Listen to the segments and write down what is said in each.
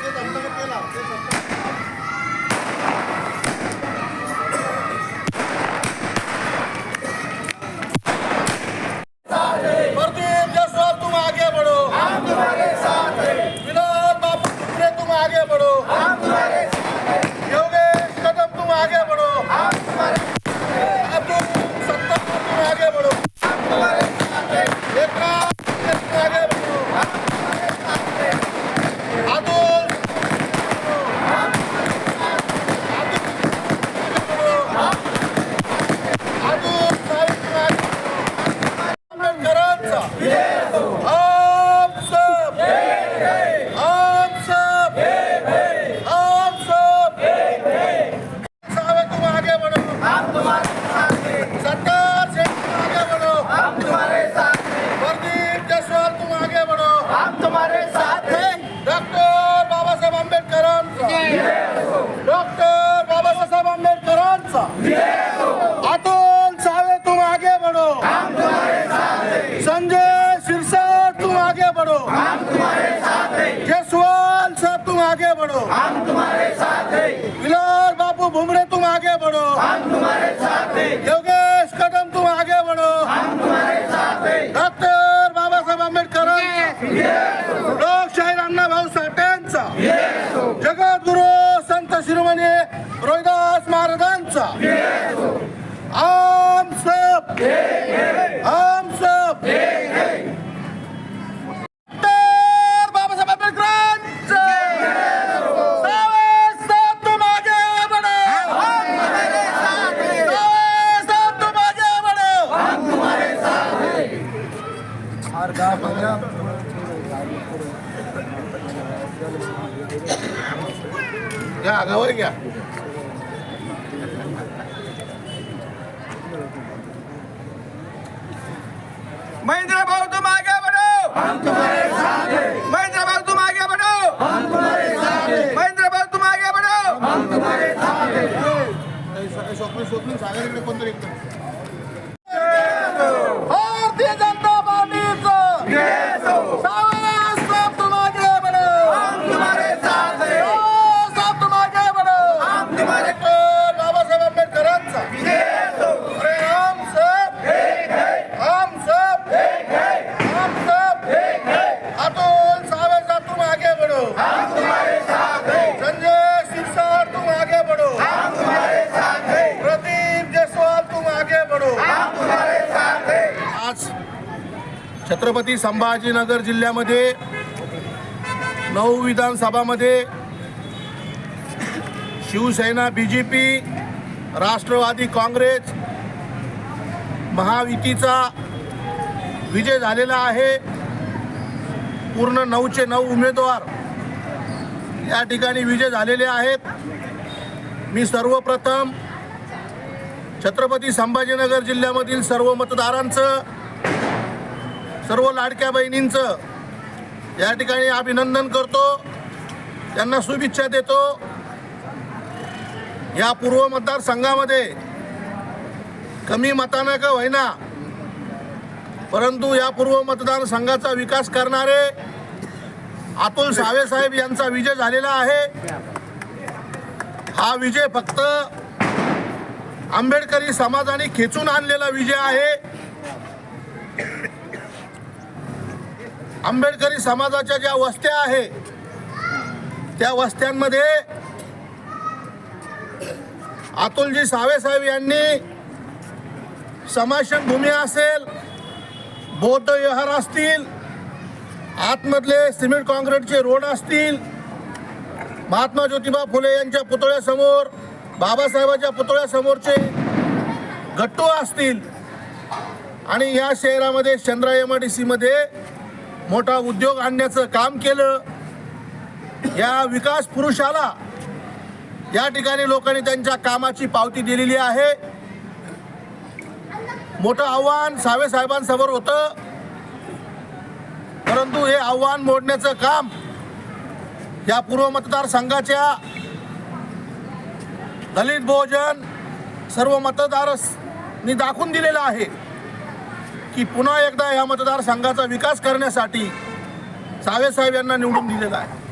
别整那个黑了别整 आगे बढ़ो. हम तुम्हारे साथ हैं। बिलाल बापू भुमरे तुम आगे बढ़ो. हम तुम्हारे साथ हैं। योगेश कदम तुम आगे बढ़ो. हम तुम्हारे साथ हैं। डॉक्टर बाबासाहेब आंबेडकर लोकशाहीर अण्णाभाऊ साठेंचा. जगद्गुरु संत शिरोमणी रोहिदास महाराजांचा. आम सब. घ्या घ्या महेंद्र भाऊ तुम आगे बढ़ो हम तुम्हारे साथ हैं महेंद्र भाऊ तुम आगे बढ़ो हम तुम्हारे साथ हैं महेंद्र भाऊ तुम आगे बढ़ो हम तुम्हारे साथ हैं स्वप्न स्वप्न सागर इकडे कोणतरी एकदम छत्रपती संभाजीनगर जिल्ह्यामध्ये नऊ विधानसभामध्ये Shiv Sena B J P Rashtrawadi Congress महायुतीचा विजय झालेला आहे. पूर्ण नऊचे नऊ उमेदवार या ठिकाणी विजय झालेले आहेत. मी सर्वप्रथम छत्रपती संभाजीनगर जिल्ह्यामधील सर्व मतदारांचं सर्व लाडक्या बहिणींचं या ठिकाणी अभिनंदन करतो. त्यांना शुभेच्छा देतो. या पूर्व मतदारसंघामध्ये कमी मतानं का होईना परंतु या पूर्व मतदारसंघाचा विकास करणारे अतुल सावे साहेब यांचा विजय झालेला आहे. हा विजय फक्त आंबेडकरी समाजाने खेचून आणलेला विजय आहे. आंबेडकरी समाजाच्या ज्या वस्त्या आहे त्या वस्त्यांमध्ये अतुलजी सावे साहेब यांनी समाशन भूमी असेल बौद्ध विहार असतील आतमधले सिमेंट काँक्रीटचे रोड असतील महात्मा ज्योतिबा फुले यांच्या पुतळ्यासमोर बाबासाहेबांच्या पुतळ्यासमोरचे गट्टू असतील. आणि या शहरामध्ये चंद्रा एम आय डी सीमध्ये मोठा उद्योग आणण्याचं काम केलं. या विकास पुरुषाला या ठिकाणी लोकांनी त्यांच्या कामाची पावती दिलेली आहे. मोठं आव्हान सावे साहेबांसमोर होतं. परंतु हे आव्हान मोडण्याचं काम या पूर्व मतदारसंघाच्या दलित बहुजन सर्व मतदारांनी दाखवून दिलेलं आहे. की पुन्हा एकदा या मतदारसंघाचा विकास करण्यासाठी सावेसाहेब यांना निवडून दिलेला आहे.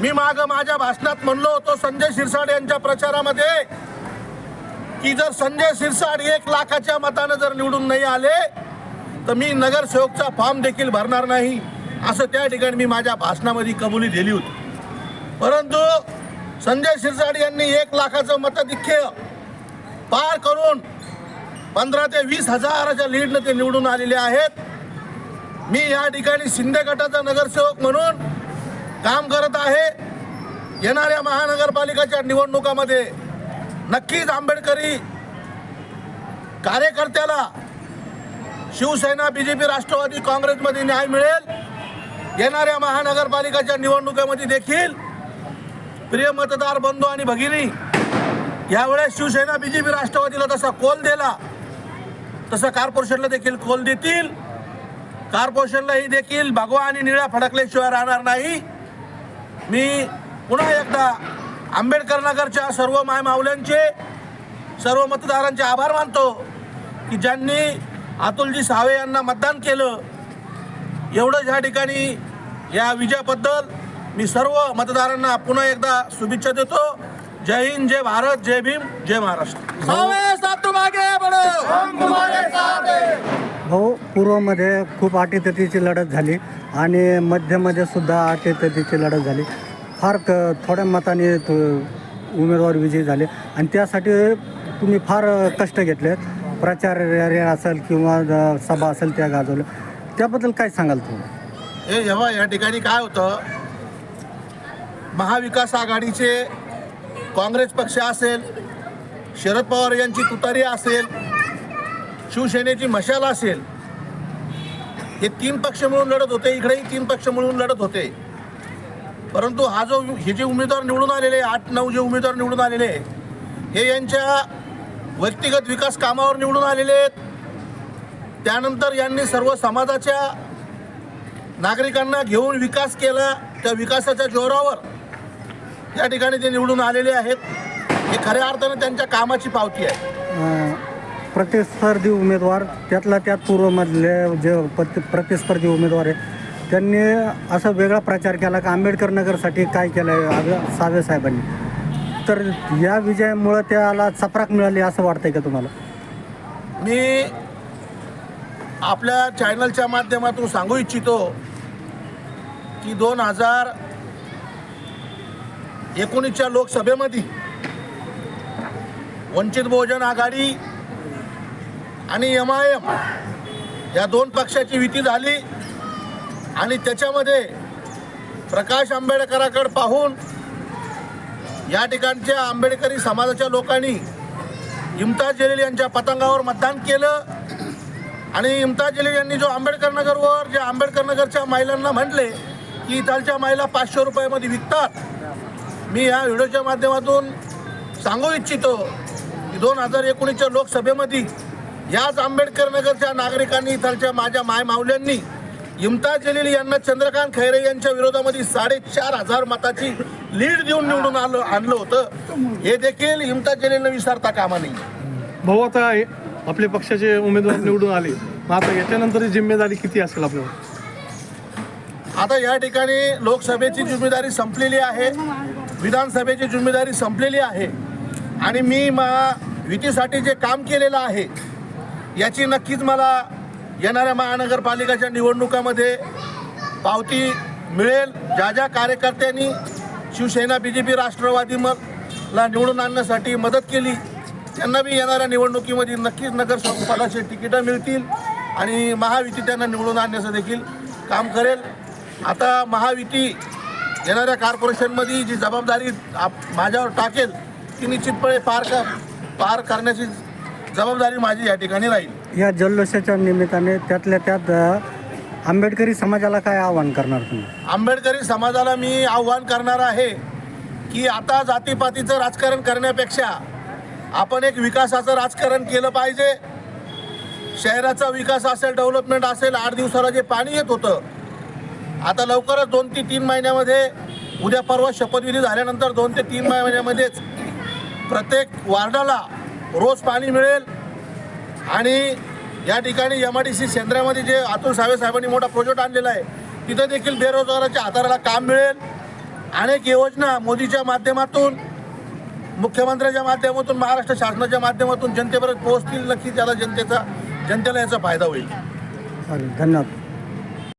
मी माग माझ्या भाषणात म्हणलो होतो संजय शिरसाट यांच्या प्रचारामध्ये की जर संजय शिरसाट एक लाखाच्या मतानं जर निवडून नाही आले तर मी नगरसेवकचा फॉर्म देखील भरणार नाही असं त्या ठिकाणी मी माझ्या भाषणामध्ये कबुली दिली होती. परंतु संजय शिरसाट यांनी एक लाखाचं मताधिक्य पार करून पंधरा ते वीस हजाराच्या लीडनं ते निवडून आलेले आहेत. मी या ठिकाणी शिंदे गटाचा नगरसेवक म्हणून काम करत आहे. येणाऱ्या महानगरपालिकाच्या निवडणुकामध्ये नक्कीच आंबेडकरी कार्यकर्त्याला Shiv Sena B J P Rashtrawadi काँग्रेसमध्ये न्याय मिळेल. येणाऱ्या महानगरपालिकाच्या निवडणुकीमध्ये देखील प्रिय मतदार बंधू आणि भगिनी यावेळेस शिवसेना बी जे पी राष्ट्रवादीला तसा कोल दिला. तसं कॉर्पोरेशनला देखील खोल देतील. कॉर्पोरेशनलाही देखील भगवा आणि निळ्या फडकल्याशिवाय राहणार नाही. मी पुन्हा एकदा आंबेडकर नगरच्या सर्व मायमावल्यांचे सर्व मतदारांचे आभार मानतो की ज्यांनी अतुलजी सावे यांना मतदान केलं. एवढंच ह्या ठिकाणी या विजयाबद्दल मी सर्व मतदारांना पुन्हा एकदा शुभेच्छा देतो. जय हिंद जय भारत जय भीम जय महाराष्ट्र सावे साहब तुम आगे बढ़ो हम तुम्हारे साथ हैं हो पूर्वमध्ये खूप अटीतटीची लढत झाली आणि मध्यमध्ये सुद्धा अटीतटीची लढत झाली. फार क थोड्या मताने उमेदवार विजयी झाले आणि त्यासाठी तुम्ही फार कष्ट घेतले प्रचार रॅली असेल किंवा सभा असेल त्या गाजवल्या. त्याबद्दल काय सांगाल तुम्ही? हे जेव्हा या ठिकाणी काय होतं? महाविकास आघाडीचे काँग्रेस पक्ष असेल शरद पवार यांची तुतारी असेल शिवसेनेची मशाल असेल हे तीन पक्ष मिळून लढत होते इकडेही तीन पक्ष मिळून लढत होते. परंतु हा जो हे जे उमेदवार निवडून आलेले आठ नऊ जे उमेदवार निवडून आलेले हे यांच्या व्यक्तिगत विकास कामावर निवडून आलेले आहेत. त्यानंतर यांनी सर्व समाजाच्या नागरिकांना घेऊन विकास केला त्या विकासाच्या जोरावर या ठिकाणी ते निवडून आलेले आहेत. हे खऱ्या अर्थानं त्यांच्या कामाची पावती आहे. प्रतिस्पर्धी उमेदवार त्यातला त्यात पूर्वमधले जे प्रति प्रतिस्पर्धी उमेदवार आहे त्यांनी असा वेगळा प्रचार केला की आंबेडकर नगरसाठी काय केलं आहे सावे साहेबांनी. तर या विजयामुळं त्याला चपराक मिळाली असं वाटतंय का तुम्हाला? मी आपल्या चॅनलच्या माध्यमातून सांगू इच्छितो की दोन हजार एकोणीसच्या लोकसभेमध्ये वंचित बहुजन आघाडी आणि एम आय एम या दोन पक्षाची युती झाली. आणि त्याच्यामध्ये प्रकाश आंबेडकराकडे पाहून या ठिकाणच्या आंबेडकरी समाजाच्या लोकांनी इम्ताज जलील यांच्या पतंगावर मतदान केलं. आणि इम्ताज जलील यांनी जो आंबेडकर नगरवर जे आंबेडकर नगरच्या महिलांना म्हटले की इथालच्या महिला पाचशे रुपयामध्ये विकतात. मी ह्या व्हिडिओच्या माध्यमातून सांगू इच्छितो की दोन हजार एकोणीसच्या लोकसभेमध्ये याच आंबेडकर नगरच्या नागरिकांनी इथालच्या माझ्या माय माऊल्यांनी इम्ताज जलील यांना चंद्रकांत खैरे यांच्या विरोधामध्ये साडेचार हजार मताची लीड देऊन निवडून आलं आणलं होतं. हे देखील इम्ताज जलीलनं विसरता कामा नाही भाऊ आता हे आपल्या पक्षाचे उमेदवार निवडून आले. मग आता याच्यानंतर जिम्मेदारी किती असेल आपल्यावर? आता या ठिकाणी लोकसभेची जिम्मेदारी संपलेली आहे विधानसभेची जिम्मेदारी संपलेली आहे. आणि मी मा युतीसाठी जे काम केलेलं आहे याची नक्कीच मला येणाऱ्या महानगरपालिकाच्या निवडणुकामध्ये पावती मिळेल. ज्या ज्या कार्यकर्त्यांनी Shiv Sena B J P Rashtrawadi मग ला निवडून आणण्यासाठी मदत केली त्यांना बी येणाऱ्या निवडणुकीमध्ये नक्कीच नगरसेवक पदाचे तिकीटं मिळतील आणि महायुती त्यांना निवडून आणण्याचं देखील काम करेल. आता महायुती येणाऱ्या कॉर्पोरेशनमध्ये जी जबाबदारी आप माझ्यावर टाकेल ती निश्चितपणे पार कर पार करण्याची जबाबदारी माझी या ठिकाणी राहील. या जल्लोषाच्या निमित्ताने त्यातल्या त्यात अं, आंबेडकरी समाजाला काय आव्हान करणार तुम्ही? आंबेडकरी समाजाला मी आव्हान करणार आहे की आता जातीपातीचं राजकारण करण्यापेक्षा आपण एक विकासाचं राजकारण केलं पाहिजे. शहराचा विकास असेल डेव्हलपमेंट असेल आठ दिवसाला जे पाणी येत होतं आता लवकरच दोन ते तीन महिन्यामध्ये उद्या परवा शपथविधी झाल्यानंतर दोन ते तीन महिन्यामध्येच प्रत्येक वार्डाला रोज पाणी मिळेल. आणि या ठिकाणी एम आय डी सी सेंद्रामध्ये जे अतुल सावे साहेबांनी मोठा प्रोजेक्ट आणलेला आहे तिथं देखील बेरोजगाराच्या हाताराला काम मिळेल. अनेक योजना मोदीच्या माध्यमातून मुख्यमंत्र्याच्या माध्यमातून महाराष्ट्र शासनाच्या माध्यमातून जनतेपर्यंत पोहोचतील नक्की त्याला जनतेचा जनतेला याचा फायदा होईल. धन्यवाद.